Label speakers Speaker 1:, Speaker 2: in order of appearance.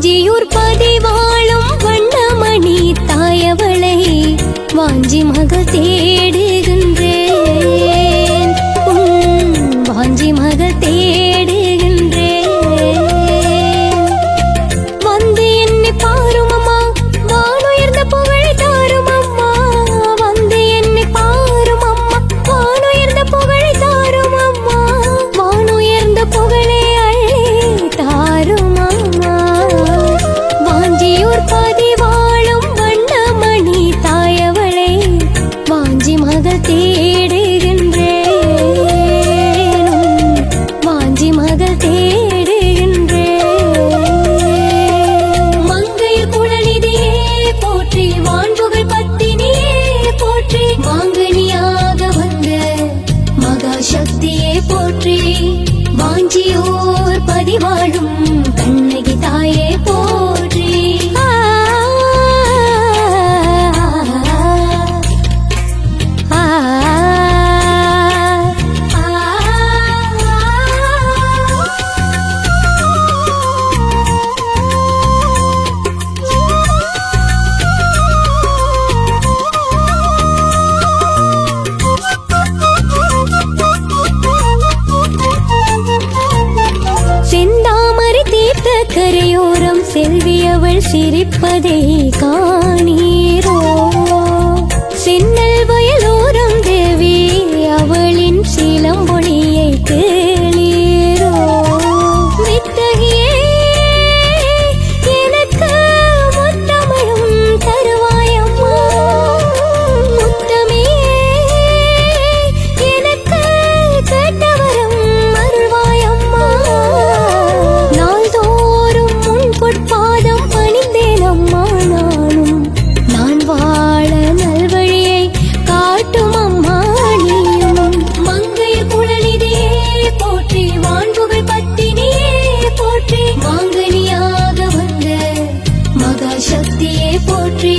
Speaker 1: வாஞ்சியூர் பதிவாளும் வண்ணமணி தாயவளை. வாஞ்சி மகள் தேடி மகள் தேடுகின்றேன் வாஞ்சி மகள் தேடுகின்றேன். மங்கையர் குழலிதியே போற்றி வான்புகள் பத்தினியே போற்றி. மாங்கனியாக வந்த மகா சக்தியே போற்றி. வாஞ்சியோர் பதிவாழும் சிரிப்பதை காணி சக்தியே போற்றி.